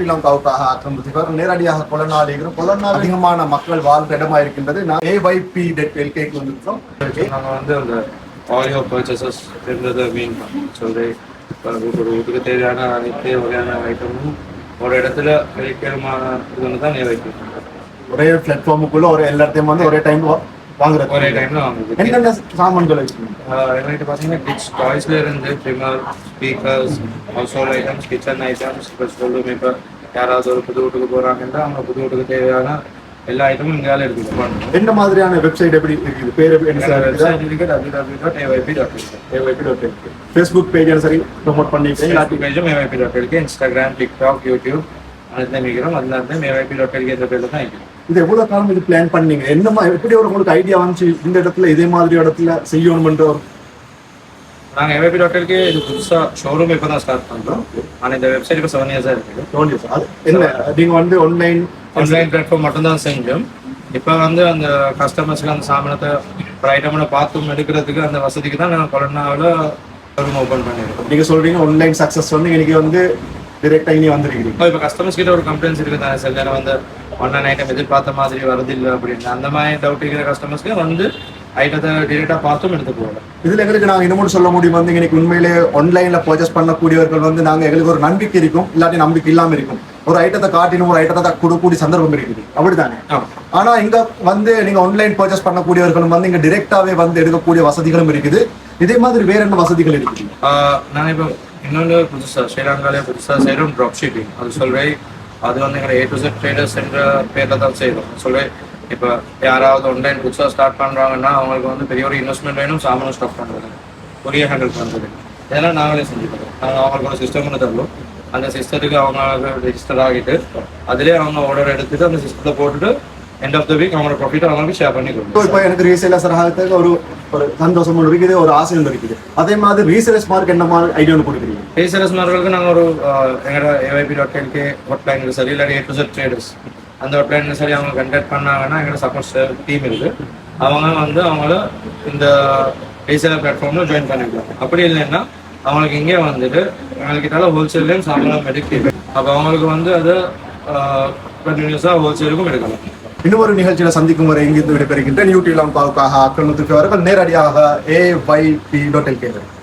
ஸ்ரீலங்காவுக்காக ஆக்கிரமித்தவர். நேரடியாக கொலநாடுகிற கொலநாடு அதிகமான மக்கள் வாழ்ந்த இடமா இருக்கின்றது நான் ஏஒய்பி டெட் எல்கேக்கு வந்திருக்கோம் நாங்கள் வந்து அந்த ஆடியோ பர்ச்சேசஸ் இருந்ததை மீன் சொல்லி ஒரு வீட்டுக்கு தேவையான அனைத்து வகையான ஐட்டமும் ஒரு இடத்துல கிடைக்கிறமான இது வந்து தான் வைக்கும் ஒரே பிளாட்ஃபார்முக்குள்ள ஒரு எல்லாத்தையும் வந்து ஒரே டைம் வாங்குறது ஒரே டைம்ல வாங்குது என்னென்ன சாமான்கள் என்கிட்ட பார்த்தீங்கன்னா கிட்ஸ் டாய்ஸ்ல இருந்து trimmer speakers household items kitchen items இப்போ சொல்லுமே இப்போ யாராவது ஒரு புது வீட்டுக்கு போகிறாங்கன்னா அவங்க புது வீட்டுக்கு தேவையான எல்லா ஐட்டமும் இங்கால போகணும் என்ன மாதிரியான வெப்சைட் எப்படி இருக்குது? பேர் என்ன சார் வெப்சைட் இருக்கு W W dot Facebook page சரி? ப்ரொமோட் பண்ணிக்கிறேன் ஃபேஸ்புக் பேஜும் ஏஒய்பி டாட் இருக்கு. இன்ஸ்டாகிராம் டிக்டாக் யூடியூப் அதுல மிக்கிறோம் அதுல இருந்து ஏஒய்பி டாட் எல்கே என்ற பேர்ல தான் இருக்கு இது எவ்வளவு காலம் இது பிளான் பண்ணீங்க? என்ன மா- எப்படி ஒரு உங்களுக்கு ஐடியா வந்துச்சு? இந்த இடத்துல இதே மாதிரி இடத்துல செய்யணும்ன்ற ஒரு நாங்க ஏஒய்பி டாட் எல்கே இது புதுசா ஷோரூம் இப்போ தான் ஸ்டார்ட் பண்றோம். ஆனா இந்த வெப்சைட் இப்போ செவன் இயர்ஸா இருக்குது தோணுச்சு அது என்ன? நீங்க வந்து ஆன்லைன் ஆன்லைன் பிளாட்ஃபார்ம் மட்டும் தான் செஞ்சோம் இப்போ வந்து அந்த கஸ்டமர்ஸ்க்கு அந்த சாமானத்தை ஒரு ஐட்டம்ல பார்த்தும் எடுக்கிறதுக்கு அந்த வசதிக்கு தான் நாங்கள் கொரோனாவில் ஷோரூம் ஓப்பன் பண்ணியிருக்கோம் நீங்க சொல்றீங்க ஆன்லைன் சக்சஸ் வந்து இன்னைக்கு வந்து டிரெக்டா இனி வந்திருக்கிறீங்க. இப்போ கஸ்டமர்ஸ் கிட்ட ஒரு கம்ப்ளைண்ட்ஸ் இருக்குது தானே சில நேரம் வந்து ஆன்லைன் ஐட்டம் எதிர்பார்த்த மாதிரி வருதில்லை அப்படின்னு. அந்த மாதிரி டவுட் இருக்கிற கஸ்டமர்ஸ்க்கு வந்து ஐட்டத்தை டிரெக்டாக பார்த்தும் எடுத்து போகலாம் இதுல எங்களுக்கு நாங்க இன்னமும் சொல்ல முடியும் வந்து இன்னைக்கு உண்மையிலே ஆன்லைன்ல பர்ச்சேஸ் பண்ணக்கூடியவர்கள் வந்து நாங்க எங்களுக்கு ஒரு நம்பிக்கை இருக்கும் இல்லாட்டி நம்பிக்கை இல்லாம இருக்கும். ஒரு ஐட்டத்தை காட்டினும் ஒரு ஐட்டத்தை கொடுக்கக்கூடிய சந்தர்ப்பம் இருக்குது. அப்படித்தானே? ஆனா இங்க வந்து நீங்க ஆன்லைன் பர்ச்சேஸ் பண்ணக்கூடியவர்களும் வந்து இங்க டிரெக்டாவே வந்து எடுக்கக்கூடிய வசதிகளும் இருக்குது. இதே மாதிரி வேற என்ன வசதிகள் இருக்குது? நான் இப்போ இன்னொன்று புதுசாக ஸ்ரீலங்காலே புதுசாக செய்கிறோம் ட்ராப் ஷிப்பிங் அது சொல்கிறேன் அது வந்து எங்களை ஏ டு செட் ட்ரேடர்ஸ் என்ற பேரில் தான் செய்கிறோம் சொல்லி இப்போ யாராவது ஆன்லைன் புதுசாக ஸ்டார்ட் பண்ணுறாங்கன்னா அவங்களுக்கு வந்து பெரிய ஒரு இன்வெஸ்ட்மெண்ட் வேணும் சாமானும் ஸ்டாக் பண்ணுறது கொரிய ஹேண்டில் பண்ணுறது இதெல்லாம் நாங்களே செஞ்சு தரோம் நாங்கள் அவங்களுக்கு ஒரு சிஸ்டம் ஒன்று தருவோம். அந்த சிஸ்டத்துக்கு அவங்க ரெஜிஸ்டர் ஆகிட்டு அதிலே அவங்க ஆர்டர் எடுத்துட்டு அந்த சிஸ்டத்தை போட்டுட்டு எண்ட் ஆஃப் த வீக் அவங்களோட ப்ராஃபிட் அவங்களுக்கு ஷேர் பண்ணி கொடுக்கும் இப்போ எனக்கு ரீசேலர்ஸ் ஆகிறதுக்கு ஒரு ஒரு சந்தோஷம் ஒன்று இருக்குது ஒரு ஆசை ஒன்று இருக்குது. அதே மாதிரி ரீசேலர்ஸ் மார்க் என்ன மாதிரி ஐடியா ஒன்று கொடுக்குறீங்க? பேசரஸ் மார்களுக்கு நாங்கள் ஒரு எங்களோட ஏஐபி டாட் எல்கே ஒட்லைன் சரி. இல்லாட்டி ஏ டு செட் ட்ரேடர்ஸ் அந்த ஒட்லைன் சரி அவங்க கண்டக்ட் பண்ணாங்கன்னா எங்களோட சப்போர்ட் டீம் இருக்கு. அவங்க வந்து அவங்கள இந்த ரீசேலர் பிளாட்ஃபார்ம்ல ஜாயின் பண்ணிக்கலாம். அப்படி இல்லைன்னா அவங்களுக்கு இங்கே வந்துட்டு எங்கள்கிட்ட ஹோல்சேல்லையும் சாமான் எடுக்க அப்போ அவங்களுக்கு வந்து அதை கண்டினியூஸாக ஹோல்சேலுக்கும் எடுக்கலாம். இன்னொரு நிகழ்ச்சியில சந்திக்கும் வரை இங்கிருந்து விடைபெறுகின்ற நியூ டிலாங்காவுக்காக ஆக்கிரமித்துக்கு அவர்கள் நேரடியாக ஏ ஒய் பி டோட்டல் கேட்கிறேன்